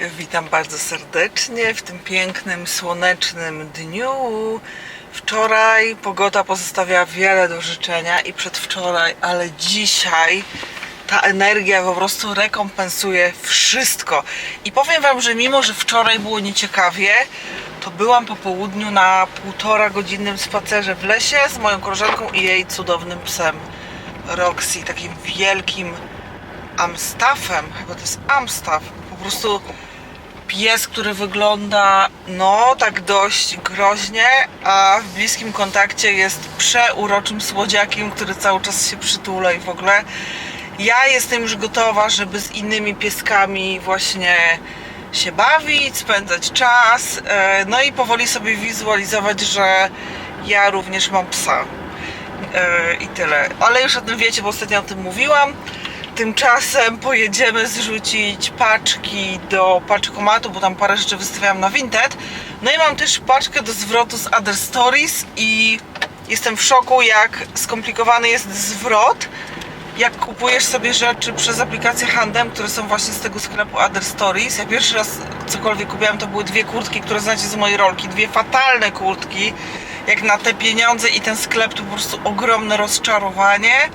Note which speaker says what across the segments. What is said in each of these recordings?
Speaker 1: Witam bardzo serdecznie w tym pięknym, słonecznym dniu. Wczoraj pogoda pozostawiała wiele do życzenia i przedwczoraj, ale dzisiaj ta energia po prostu rekompensuje wszystko. I powiem Wam, że mimo, że wczoraj było nieciekawie, to byłam po południu na półtora godzinnym spacerze w lesie z moją koleżanką i jej cudownym psem Roxy, takim wielkim Amstaffem, chyba to jest Amstaff, po prostu pies, który wygląda no tak dość groźnie, a w bliskim kontakcie jest przeuroczym słodziakiem, który cały czas się przytula i w ogóle ja jestem już gotowa, żeby z innymi pieskami właśnie się bawić, spędzać czas, e, no i powoli sobie wizualizować, że ja również mam psa. E, I tyle. Ale już o tym wiecie, bo ostatnio o tym mówiłam. Tymczasem pojedziemy zrzucić paczki do paczkomatu, bo tam parę rzeczy wystawiałam na Vinted. No i mam też paczkę do zwrotu z Other Stories i jestem w szoku, jak skomplikowany jest zwrot. Jak kupujesz sobie rzeczy przez aplikację Handem, które są właśnie z tego sklepu Other Stories. Ja pierwszy raz cokolwiek kupiłam, to były dwie kurtki, które znacie z mojej rolki. Dwie fatalne kurtki. Jak na te pieniądze i ten sklep to po prostu ogromne rozczarowanie.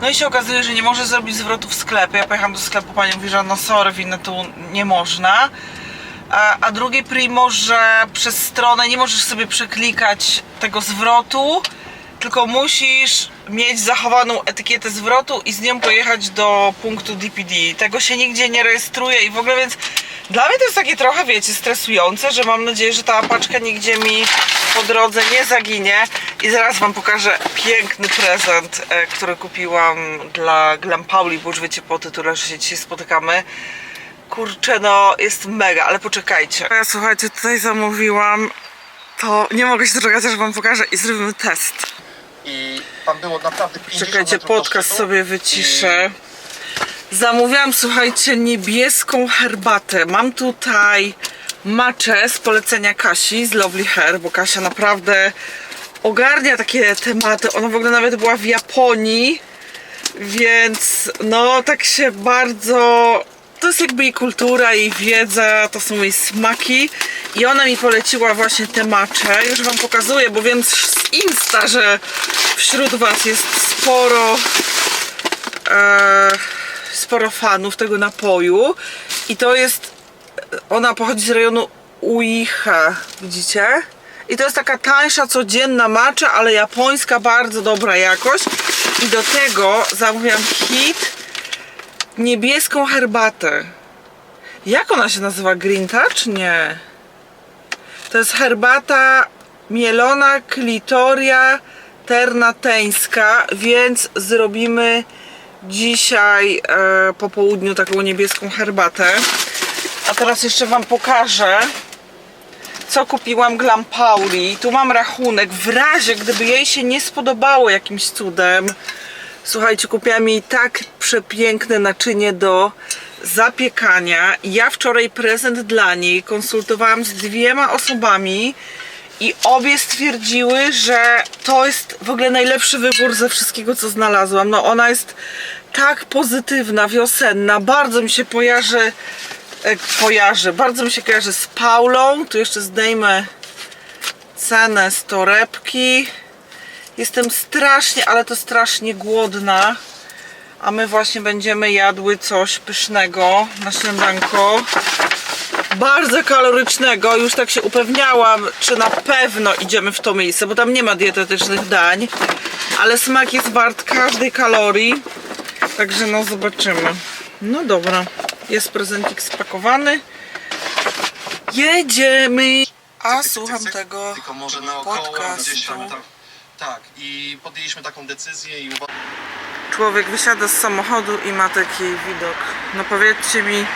Speaker 1: No i się okazuje, że nie może zrobić zwrotu w sklepie. Ja pojechałam do sklepu, pani mówi, że no sorry, winę tu nie można. A, a drugie primo, że przez stronę nie możesz sobie przeklikać tego zwrotu, tylko musisz mieć zachowaną etykietę zwrotu i z nią pojechać do punktu DPD. Tego się nigdzie nie rejestruje i w ogóle więc dla mnie to jest takie trochę, wiecie, stresujące, że mam nadzieję, że ta paczka nigdzie mi po drodze nie zaginie i zaraz wam pokażę piękny prezent, e, który kupiłam dla Glam Pauli, bo już wiecie po tytule, że się dzisiaj spotykamy. Kurczę, no jest mega, ale poczekajcie. Ja słuchajcie, tutaj zamówiłam, to nie mogę się doczekać, aż wam pokażę i zrobimy test.
Speaker 2: I tam było naprawdę 50
Speaker 1: Czekajcie,
Speaker 2: metrów do
Speaker 1: podcast
Speaker 2: szczytu.
Speaker 1: sobie wyciszę. Zamówiłam, słuchajcie, niebieską herbatę. Mam tutaj maczę z polecenia Kasi z Lovely Hair, bo Kasia naprawdę ogarnia takie tematy. Ona w ogóle nawet była w Japonii, więc no tak się bardzo... To jest jakby jej kultura, jej wiedza, to są jej smaki i ona mi poleciła właśnie te macze. Już wam pokazuję, bo wiem z Insta, że wśród was jest sporo e, sporo fanów tego napoju i to jest ona pochodzi z rejonu Uiha, widzicie? I to jest taka tańsza, codzienna macza, ale japońska, bardzo dobra jakość i do tego zamówiłam hit niebieską herbatę jak ona się nazywa? Green Touch? Nie to jest herbata mielona klitoria ternateńska, więc zrobimy dzisiaj e, po południu taką niebieską herbatę. A teraz jeszcze Wam pokażę, co kupiłam Glam Pauli. Tu mam rachunek. W razie, gdyby jej się nie spodobało jakimś cudem, słuchajcie, kupiłam jej tak przepiękne naczynie do zapiekania. Ja wczoraj prezent dla niej konsultowałam z dwiema osobami i obie stwierdziły, że to jest w ogóle najlepszy wybór ze wszystkiego, co znalazłam. No ona jest tak pozytywna, wiosenna, bardzo mi się kojarzy, e, kojarzy, bardzo mi się kojarzy z Paulą. Tu jeszcze zdejmę cenę z torebki. Jestem strasznie, ale to strasznie głodna. A my właśnie będziemy jadły coś pysznego na śniadanko. Bardzo kalorycznego. Już tak się upewniałam, czy na pewno idziemy w to miejsce, bo tam nie ma dietetycznych dań. Ale smak jest wart każdej kalorii. Także no zobaczymy. No dobra. Jest prezentik spakowany. Jedziemy. A słucham tego podcastu.
Speaker 2: Tak. I podjęliśmy taką decyzję i uwa-
Speaker 1: Człowiek wysiada z samochodu i ma taki widok. No powiedzcie mi,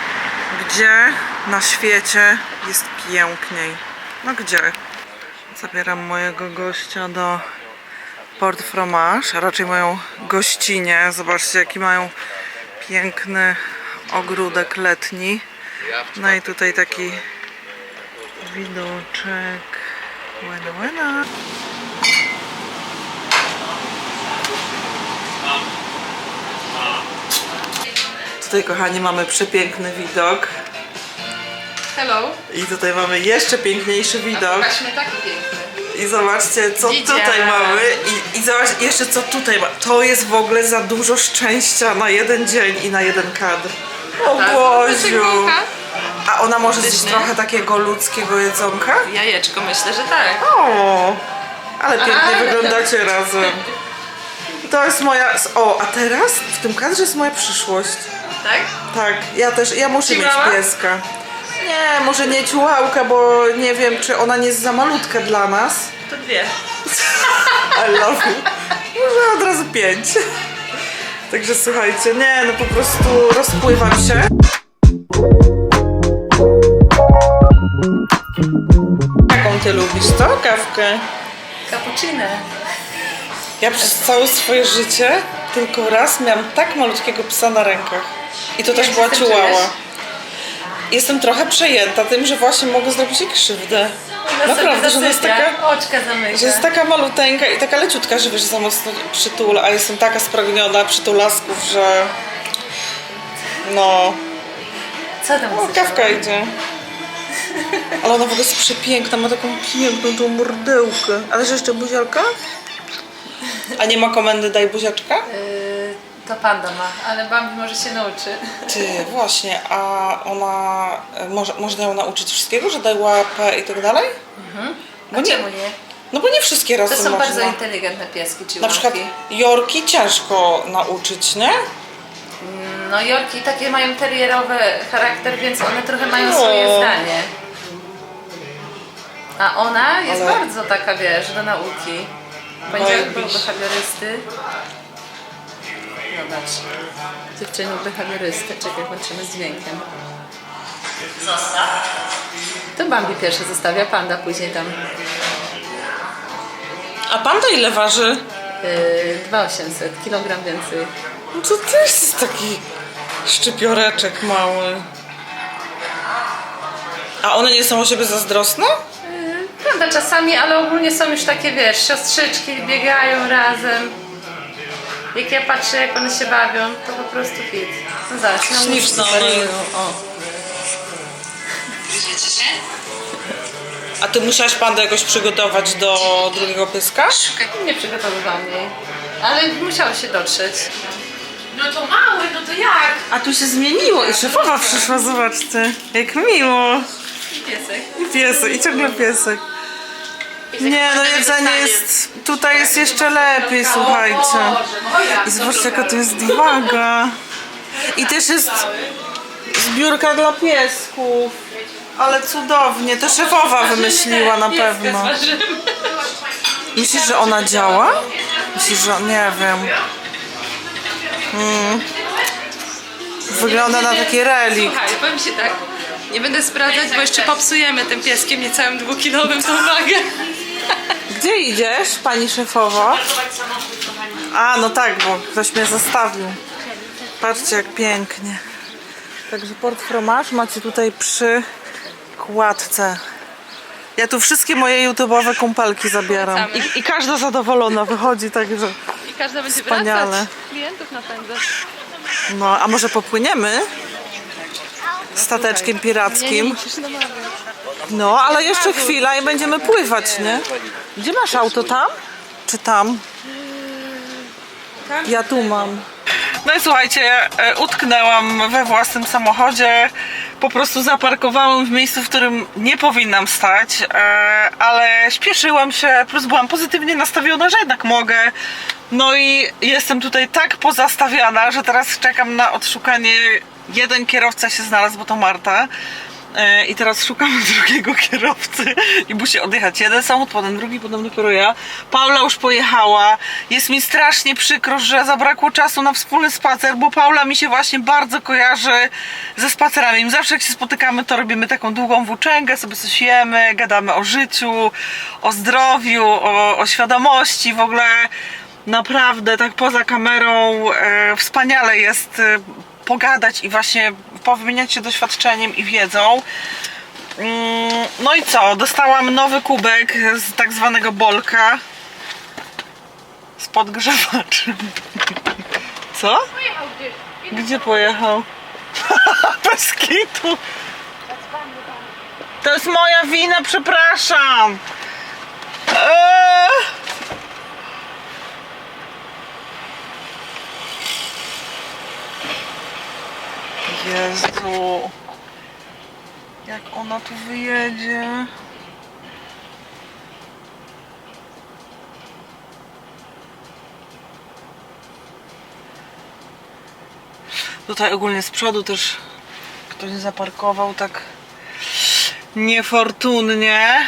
Speaker 1: gdzie na świecie jest piękniej? No gdzie? Zabieram mojego gościa do Port Fromage, a raczej moją gościnię. Zobaczcie, jaki mają piękny ogródek letni. No i tutaj taki widoczek. Łena, łena. Tutaj, kochani, mamy przepiękny widok.
Speaker 3: hello.
Speaker 1: I tutaj mamy jeszcze piękniejszy widok.
Speaker 3: pokażmy taki piękny.
Speaker 1: I zobaczcie, co tutaj mamy. I, I zobaczcie jeszcze, co tutaj ma. To jest w ogóle za dużo szczęścia na jeden dzień i na jeden kadr. O
Speaker 3: Tak,
Speaker 1: Boziu! A ona może zjeść
Speaker 3: Pyszny.
Speaker 1: trochę takiego ludzkiego jedzonka?
Speaker 3: Jajeczko, myślę, że tak.
Speaker 1: O, ale pięknie
Speaker 3: Ale-
Speaker 1: wyglądacie razem. To jest moja... O, a teraz w tym kadrze jest moja przyszłość.
Speaker 3: Tak?
Speaker 1: Tak, ja też, ja muszę
Speaker 3: Ciłała?
Speaker 1: mieć pieska. Nie, może nie ciułałka, bo nie wiem, czy ona nie jest za malutka dla nas.
Speaker 3: To dwie.
Speaker 1: I love you. Może od razu pięć. Także słuchajcie, nie, no po prostu rozpływam się. Jaką ty lubisz, to? Kawkę?
Speaker 3: Cappuccino.
Speaker 1: Ja przez całe swoje życie tylko raz miałam tak malutkiego psa na rękach. I to też była ciułała. Jestem trochę przejęta tym, że właśnie mogę zrobić jej krzywdę. Naprawdę, że ona jest taka...
Speaker 3: Oczka zamyka.
Speaker 1: Że jest taka maluteńka i taka leciutka, że wiesz, za mocno przytula, a jestem taka spragniona przytulasków, że no,
Speaker 3: Co tam
Speaker 1: o, kawka idzie. Ale ona w ogóle jest przepiękna, ma taką piękną tą mordełkę. Ale że jeszcze buzialka? A nie ma komendy daj buziaczka?
Speaker 3: Yy, to panda ma, ale Bambi może się nauczy.
Speaker 1: Ty, właśnie, a ona, e, może, można ją nauczyć wszystkiego, że daj łapę i tak dalej?
Speaker 3: A
Speaker 1: Bo nie,
Speaker 3: czemu nie?
Speaker 1: no bo nie wszystkie
Speaker 3: To
Speaker 1: rasy
Speaker 3: są
Speaker 1: można.
Speaker 3: bardzo inteligentne pieski, czy
Speaker 1: Na przykład Jorki ciężko nauczyć, nie?
Speaker 3: No Jorki takie mają terierowy charakter, więc one trochę mają
Speaker 1: No.
Speaker 3: swoje zdanie. A ona jest
Speaker 1: Ale-
Speaker 3: bardzo taka, wiesz, do nauki. Poniedziałek był behawiorysty. Zobacz. Dziewczynu behawiorysty. Czekaj, włączymy z dźwiękiem. To Bambi pierwsze zostawia, panda później tam
Speaker 1: A panda ile waży?
Speaker 3: yy, 2800, kilogram więcej.
Speaker 1: No to też jest taki szczypioreczek mały. A one nie są o siebie zazdrosne?
Speaker 3: Prawda, czasami, ale ogólnie są już takie, wiesz, siostrzyczki biegają razem. Jak ja patrzę, jak one się bawią, to po prostu hit. No zobacz, na
Speaker 1: Śliczne
Speaker 3: łóżku
Speaker 1: one.
Speaker 3: wariują, O.
Speaker 1: A ty musiałaś pandę jakoś przygotować do drugiego pyska?
Speaker 3: Nie przygotowywałam jej. Ale musiało się dotrzeć.
Speaker 4: No to mały, no to jak?
Speaker 1: A tu się zmieniło i szefowa przyszła, zobaczcie. Jak miło.
Speaker 3: Piesek.
Speaker 1: I piesek, i ciągle piesek. Nie, no jedzenie jest, tutaj jest jeszcze lepiej, słuchajcie. I zobaczcie jaka tu jest waga. I też jest zbiórka dla piesków. Ale cudownie, to szefowa wymyśliła na pewno. Myślisz, że ona działa? Myślisz, że nie wiem. Mm. Wygląda na taki relikt.
Speaker 3: Słuchaj, powiem ci tak. Nie będę sprawdzać, bo jeszcze popsujemy tym pieskiem niecałym dwukilowym tą wagę.
Speaker 1: Gdzie idziesz, pani szefowo? A, no tak, bo ktoś mnie zostawił. Patrzcie, jak pięknie. Także port fromage macie tutaj przy kładce. Ja tu wszystkie moje YouTube'owe kumpelki zabieram. I, I każda zadowolona wychodzi, także
Speaker 3: I każda będzie
Speaker 1: Wspaniale.
Speaker 3: wracać. Klientów napędzać.
Speaker 1: no, a może popłyniemy? Stateczkiem pirackim.
Speaker 3: musisz namawiać.
Speaker 1: No, ale jeszcze chwila i będziemy pływać, nie? Gdzie masz auto? Tam? Czy tam? Ja tu mam. No i słuchajcie, e, utknęłam we własnym samochodzie. Po prostu zaparkowałam w miejscu, w którym nie powinnam stać, e, ale śpieszyłam się, plus byłam pozytywnie nastawiona, że jednak mogę. No i jestem tutaj tak pozastawiana, że teraz czekam na odszukanie. Jeden kierowca się znalazł, bo to Marta. E, I teraz szukam drugiego kierowcy i musi odjechać jeden samochód, potem drugi, potem dopiero ja. Paula już pojechała. Jest mi strasznie przykro, że zabrakło czasu na wspólny spacer, bo Paula mi się właśnie bardzo kojarzy ze spacerami. Zawsze jak się spotykamy, to robimy taką długą włóczęgę, sobie coś jemy, gadamy o życiu, o zdrowiu, o, o świadomości, w ogóle naprawdę tak poza kamerą e, wspaniale jest e, pogadać i właśnie powymieniać się doświadczeniem i wiedzą. Mm, No i co? Dostałam nowy kubek z tak zwanego bolka z podgrzewaczem. Co? Gdzie pojechał? Bez kitu. To jest moja wina, przepraszam. Eee. Jezu. Jak ona tu wyjedzie? Tutaj ogólnie z przodu też ktoś zaparkował tak niefortunnie.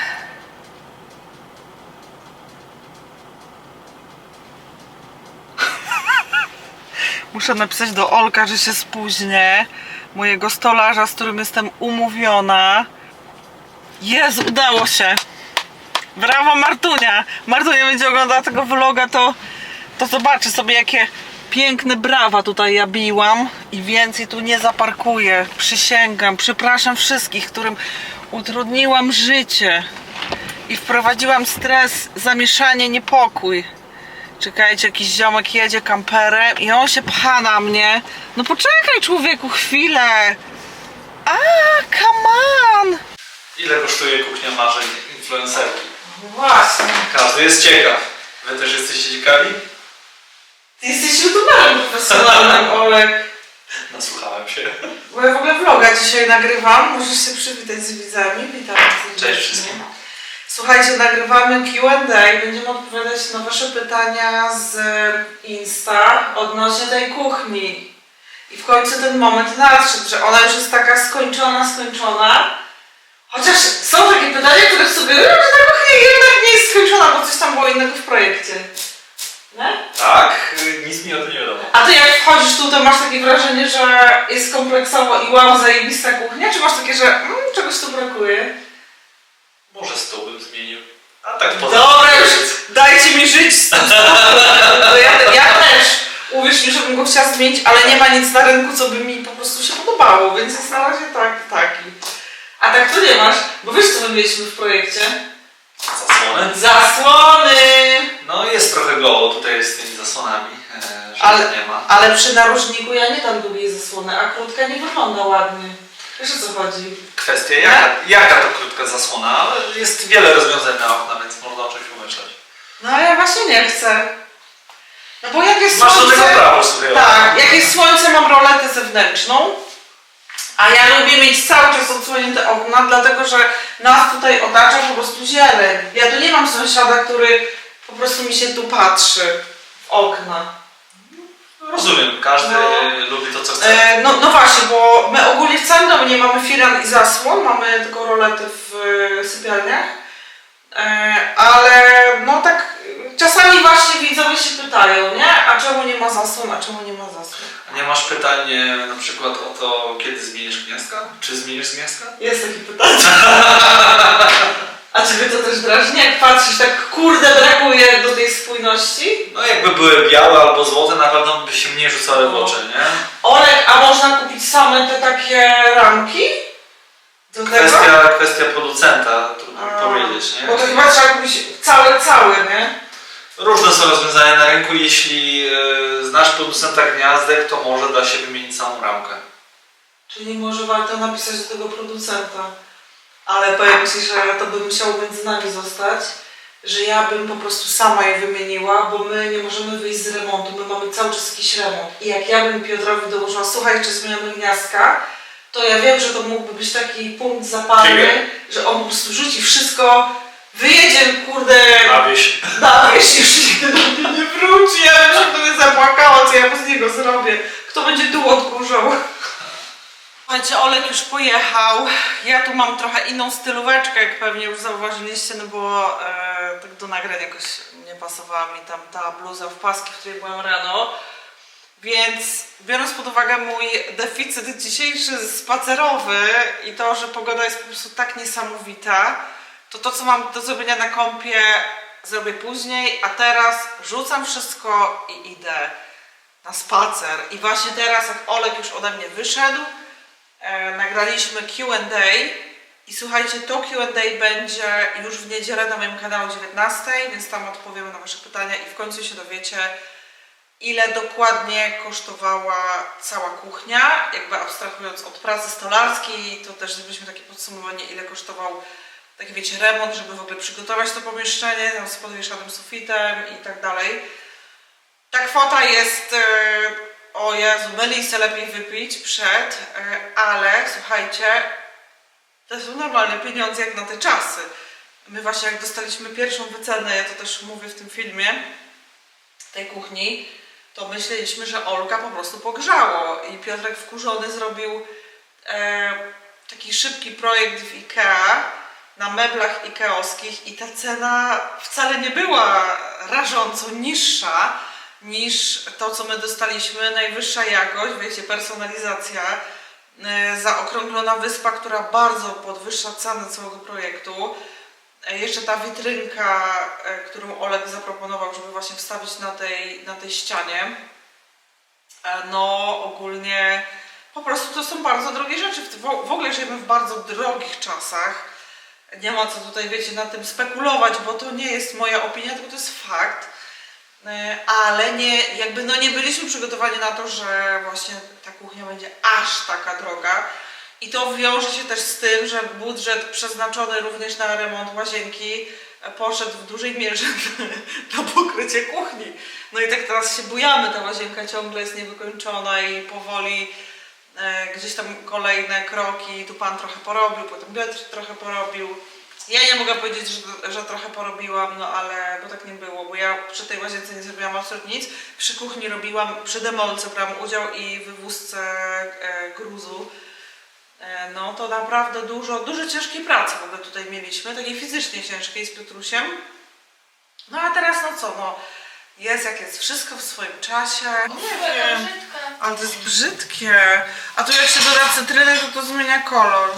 Speaker 1: Muszę napisać do Olka, że się spóźnię. Mojego stolarza, z którym jestem umówiona. Jezu, udało się. Brawo Martunia. Martunia będzie oglądała tego vloga, to, to zobaczy sobie jakie piękne brawa tutaj ja biłam i więcej tu nie zaparkuję. Przysięgam. Przepraszam wszystkich, którym utrudniłam życie i wprowadziłam stres, zamieszanie, niepokój. Czekajcie, jakiś ziomek jedzie kamperem i on się pcha na mnie. No poczekaj człowieku chwilę. A, come on.
Speaker 5: Ile kosztuje kuchnia marzeń influencerki?
Speaker 1: Właśnie.
Speaker 5: Każdy jest ciekaw. Wy też jesteście ciekawi?
Speaker 1: Ty jesteś youtuberem profesjonalnym, Olek.
Speaker 5: Nasłuchałem się.
Speaker 1: Bo ja w ogóle vloga dzisiaj nagrywam. Możesz się przywitać z widzami. Witam.
Speaker 5: Cześć wszystkim.
Speaker 1: Słuchajcie, nagrywamy Q&A. Będziemy odpowiadać na Wasze pytania z Insta odnośnie tej kuchni. I w końcu ten moment nadszedł, że ona już jest taka skończona, skończona. Chociaż są takie pytania, które sugerują, że ta kuchnia jednak nie jest skończona, bo coś tam było innego w projekcie. Nie?
Speaker 5: Tak, nic mi o tym nie wiadomo.
Speaker 1: A ty jak wchodzisz tu, to masz takie wrażenie, że jest kompleksowo i wow, zajebista kuchnia? Czy masz takie, że mm, czegoś tu brakuje?
Speaker 5: Może stół bym zmienił. A tak poza
Speaker 1: Dobra, już dajcie mi żyć z tym to ja, ja też. Uwierz mi, że bym go chciała zmienić, ale nie ma nic na rynku, co by mi po prostu się podobało, więc jest na razie tak, taki. A tak tu nie masz, bo wiesz co my mieliśmy w projekcie?
Speaker 5: Zasłony?
Speaker 1: Zasłony!
Speaker 5: No jest trochę goło tutaj z tymi zasłonami, e, że
Speaker 1: Ale,
Speaker 5: nie ma.
Speaker 1: ale przy narożniku ja nie dam długiej zasłony, a krótka nie wygląda ładnie. Wiesz o co chodzi?
Speaker 5: Kwestia jaka, jaka to krótka zasłona, ale jest wiele rozwiązań na okna, więc można o czymś pomyśleć.
Speaker 1: No ja właśnie nie chcę. No bo jak jest
Speaker 5: Masz do
Speaker 1: słońce...
Speaker 5: tego prawo sobie.
Speaker 1: Tak, jak jest słońce mam roletę zewnętrzną, a ja lubię mieć cały czas odsłonięte okna, dlatego że nas tutaj otacza po prostu zieleń. Ja tu nie mam sąsiada, który po prostu mi się tu patrzy w okna.
Speaker 5: Rozumiem, każdy
Speaker 1: No.
Speaker 5: e, lubi to co chce.
Speaker 1: E, no, no właśnie, bo my ogólnie w całym domu nie mamy firan i zasłon, mamy tylko rolety w e, sypialniach. E, ale no tak czasami właśnie widzowie się pytają, nie? A czemu nie ma zasłon, a czemu nie ma zasłon?
Speaker 5: A nie masz pytań e, na przykład o to, kiedy zmienisz gniazdka? Czy zmienisz gniazdka?
Speaker 1: Jest takie pytanie. Ciebie to też drażni, jak patrzysz tak, kurde, brakuje do tej spójności?
Speaker 5: No jakby były białe albo złote, na pewno by się mniej rzucały w oczy, nie?
Speaker 1: Olek, a można kupić same te takie ramki? Do tego?
Speaker 5: Kwestia, kwestia producenta, trudno
Speaker 1: A,
Speaker 5: powiedzieć, nie?
Speaker 1: Bo to chyba trzeba kupić całe, całe, nie?
Speaker 5: Różne są rozwiązania na rynku, jeśli e, znasz producenta gniazdek, to może da się wymienić całą ramkę.
Speaker 1: Czyli może warto napisać do tego producenta. Ale powiem Ci, że to by musiało między nami zostać, że ja bym po prostu sama je wymieniła, bo my nie możemy wyjść z remontu, my mamy cały czas jakiś remont. I jak ja bym Piotrowi dołożyła, słuchaj, czy zmieniamy gniazdka, to ja wiem, że to mógłby być taki punkt zapalny, że on po prostu rzuci wszystko, wyjedzie, kurde,
Speaker 5: A wieś.
Speaker 1: na wieś już nigdy do mnie nie wróci, ja bym się wtedy zapłakała, co ja z niego zrobię. Kto będzie tu odkurzał? Słuchajcie, Olek już pojechał. Ja tu mam trochę inną stylóweczkę, jak pewnie już zauważyliście, no bo e, tak do nagrań jakoś nie pasowała mi tam ta bluza w paski, w której byłam rano. Więc biorąc pod uwagę mój deficyt dzisiejszy spacerowy i to, że pogoda jest po prostu tak niesamowita, to to, co mam do zrobienia na kąpie, zrobię później, a teraz rzucam wszystko i idę na spacer. I właśnie teraz, jak Olek już ode mnie wyszedł, e, nagraliśmy Q&A i słuchajcie, to Q&A będzie już w niedzielę na moim kanale o 19, więc tam odpowiemy na Wasze pytania i w końcu się dowiecie, ile dokładnie kosztowała cała kuchnia, jakby abstrahując od pracy stolarskiej, to też zrobiliśmy takie podsumowanie, ile kosztował taki wiecie, remont, żeby w ogóle przygotować to pomieszczenie tam z podwieszanym sufitem i tak dalej. Ta kwota jest, e, o Jezu, myli se lepiej wypić przed, e, ale słuchajcie, to są normalne pieniądze jak na te czasy. My właśnie jak dostaliśmy pierwszą wycenę, ja to też mówię w tym filmie, tej kuchni, to myśleliśmy, że Olka po prostu pogrzało i Piotrek wkurzony zrobił e, taki szybki projekt w IKEA na meblach ikeowskich i ta cena wcale nie była rażąco niższa niż to, co my dostaliśmy. Najwyższa jakość, wiecie, personalizacja, e, zaokrąglona wyspa, która bardzo podwyższa cenę całego projektu. E, Jeszcze ta witrynka, e, którą Olek zaproponował, żeby właśnie wstawić na tej, na tej ścianie. No, ogólnie po prostu to są bardzo drogie rzeczy. W ogóle żyjemy w bardzo drogich czasach. Nie ma co tutaj, wiecie, na tym spekulować, bo to nie jest moja opinia, tylko to jest fakt. E, Ale nie, jakby no nie byliśmy przygotowani na to, że właśnie ta kuchnia będzie aż taka droga. I to wiąże się też z tym, że budżet przeznaczony również na remont łazienki e, poszedł w dużej mierze na pokrycie kuchni. No i tak teraz się bujamy, ta łazienka ciągle jest niewykończona i powoli e, gdzieś tam kolejne kroki, tu Pan trochę porobił, potem Piotr trochę porobił. Ja nie mogę powiedzieć, że, że trochę porobiłam, no ale bo tak nie było, bo ja przy tej łazience nie zrobiłam absolutnie nic. Przy kuchni robiłam, przy demolce brałam udział i wywózce e, gruzu. E, No to naprawdę dużo, dużo ciężkiej pracy w ogóle tutaj mieliśmy, takiej fizycznie ciężkiej z Piotrusiem. No a teraz no co, no jest jak jest, wszystko w swoim czasie. Nie wiem, ale to jest brzydkie. A tu jak się doda cytryny, to to zmienia kolor.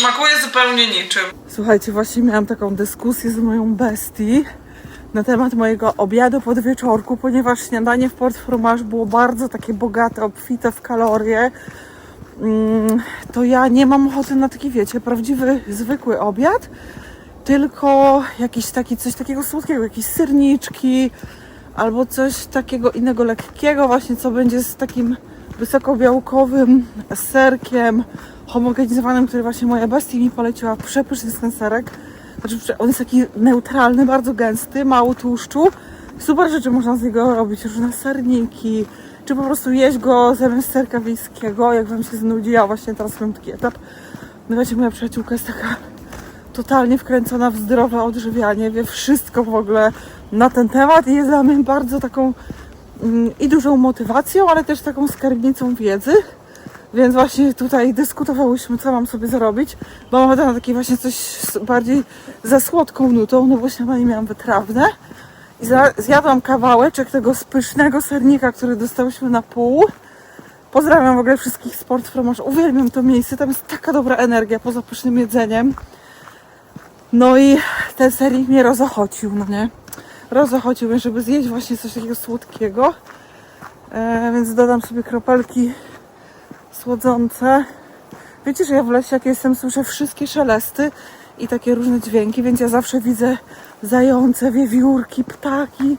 Speaker 1: Smakuje zupełnie niczym. Słuchajcie, właśnie miałam taką dyskusję z moją bestii na temat mojego obiadu pod wieczorku, ponieważ śniadanie w Port Fromage było bardzo takie bogate, obfite w kalorie. Mm, To ja nie mam ochoty na taki, wiecie, prawdziwy, zwykły obiad, tylko jakiś taki, coś takiego słodkiego, jakieś serniczki albo coś takiego innego lekkiego właśnie, co będzie z takim wysokobiałkowym serkiem homogenizowanym, który właśnie moja bestia mi poleciła. Przepyszny ten serek. Znaczy, on jest taki neutralny, bardzo gęsty, mało tłuszczu. Super rzeczy można z niego robić, różne serniki, czy po prostu jeść go zamiast serka wiejskiego, jak wam się znudzi. Ja właśnie teraz mam taki etap. No wiecie, moja przyjaciółka jest taka totalnie wkręcona w zdrowe odżywianie, wie wszystko w ogóle na ten temat i jest dla mnie bardzo taką i dużą motywacją, ale też taką skarbnicą wiedzy. Więc właśnie tutaj dyskutowałyśmy, co mam sobie zrobić, bo mam na takie właśnie coś bardziej ze słodką nutą, no bo śniadanie miałam wytrawne. I zjadłam kawałeczek tego spysznego sernika, który dostałyśmy na pół. Pozdrawiam w ogóle wszystkich Sport Fromage. Uwielbiam to miejsce, tam jest taka dobra energia poza pysznym jedzeniem. No i ten sernik mnie rozochocił, no nie? Rozochocił mnie, żeby zjeść właśnie coś takiego słodkiego. E, więc dodam sobie kropelki słodzące. Wiecie, że ja w lesie jak jestem, słyszę wszystkie szelesty i takie różne dźwięki, więc ja zawsze widzę zające, wiewiórki, ptaki.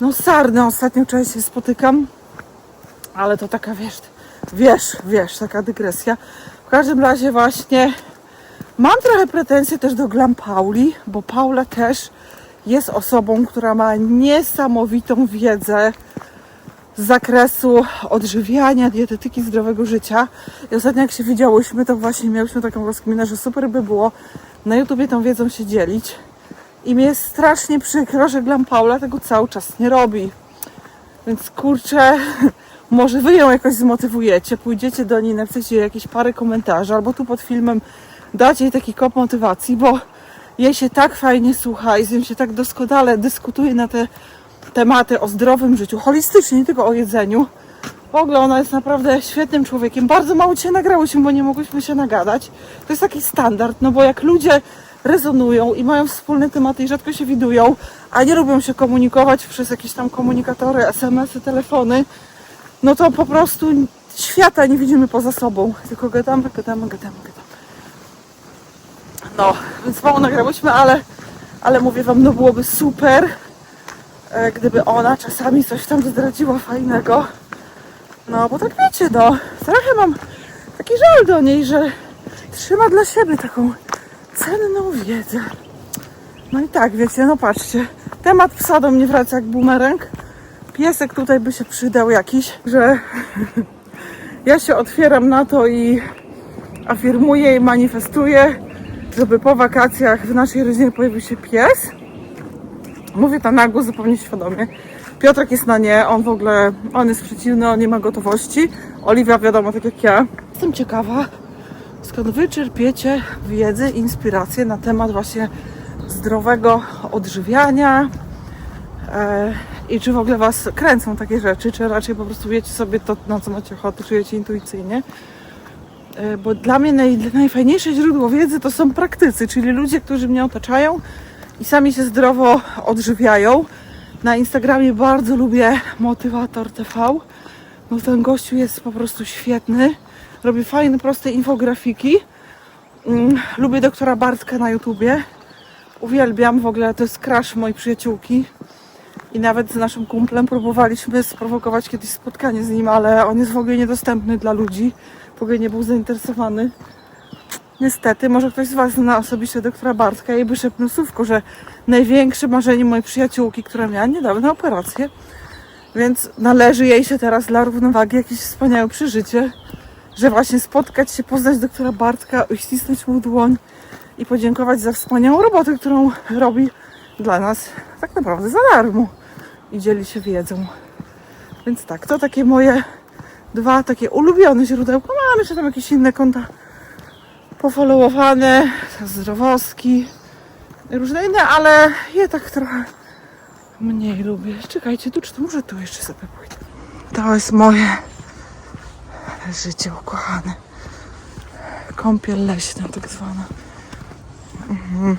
Speaker 1: No sarny ostatnio się spotykam, ale to taka, wiesz, wiesz, wiesz, taka dygresja. W każdym razie właśnie mam trochę pretensje też do Glam Pauli, bo Paula też jest osobą, która ma niesamowitą wiedzę z zakresu odżywiania, dietetyki, zdrowego życia. I ostatnio jak się widziałyśmy, to właśnie miałyśmy taką rozkminę, że super by było na YouTubie tą wiedzą się dzielić. I mi jest strasznie przykro, że Glam Paula tego cały czas nie robi. Więc kurczę, może wy ją jakoś zmotywujecie, pójdziecie do niej, napiszecie jakieś parę komentarzy, albo tu pod filmem dacie jej taki kop motywacji, bo jej się tak fajnie słucha i z nią się tak doskonale dyskutuje na te tematy o zdrowym życiu, holistycznie, nie tylko o jedzeniu. W ogóle ona jest naprawdę świetnym człowiekiem. Bardzo mało dzisiaj nagrałyśmy, bo nie mogłyśmy się nagadać. To jest taki standard, no bo jak ludzie rezonują i mają wspólne tematy i rzadko się widują, a nie lubią się komunikować przez jakieś tam komunikatory, SMS-y, telefony, no to po prostu świata nie widzimy poza sobą. Tylko gadamy, gadamy, gadamy, gadamy. No, więc mało nagrałyśmy, ale, ale mówię wam, no byłoby super, e, gdyby ona czasami coś tam zdradziła fajnego. No, bo tak wiecie, no, trochę mam taki żal do niej, że trzyma dla siebie taką cenną wiedzę. No i tak, wiecie, no patrzcie, temat psa do mnie wraca jak bumerang. Piesek tutaj by się przydał jakiś, że ja się otwieram na to i afirmuję i manifestuję, żeby po wakacjach w naszej rodzinie pojawił się pies. Mówię to na głos zupełnie świadomie. Piotrek jest na nie, on w ogóle, on jest przeciwny, on nie ma gotowości. Oliwia wiadomo, tak jak ja. Jestem ciekawa, skąd wy czerpiecie wiedzę, inspirację na temat właśnie zdrowego odżywiania e, i czy w ogóle was kręcą takie rzeczy, czy raczej po prostu wiecie sobie to, na co macie ochotę, czujecie intuicyjnie. E, Bo dla mnie naj, najfajniejsze źródło wiedzy to są praktycy, czyli ludzie, którzy mnie otaczają i sami się zdrowo odżywiają. Na Instagramie bardzo lubię Motywator TV, bo ten gościu jest po prostu świetny. Robi fajne, proste infografiki. Mm, Lubię doktora Bartka na YouTubie. Uwielbiam w ogóle, to jest crush mojej przyjaciółki. I nawet z naszym kumplem próbowaliśmy sprowokować kiedyś spotkanie z nim, ale on jest w ogóle niedostępny dla ludzi. Ogóle nie był zainteresowany. Niestety, może ktoś z Was zna osobiście doktora Bartka i by szepnął słówko, że największe marzenie mojej przyjaciółki, która miała niedawno operację, więc należy jej się teraz dla równowagi jakieś wspaniałe przeżycie, że właśnie spotkać się, poznać doktora Bartka, uścisnąć mu dłoń i podziękować za wspaniałą robotę, którą robi dla nas tak naprawdę za darmo i dzieli się wiedzą. Więc tak, to takie moje dwa takie ulubione źródełka. Mam jeszcze tam jakieś inne konta pofollowowane, zdrowostki, różne inne, ale je tak trochę mniej lubię. Czekajcie, tu czy to może tu jeszcze sobie pójdę. To jest moje życie ukochane. Kąpiel leśna tak zwana. Mhm.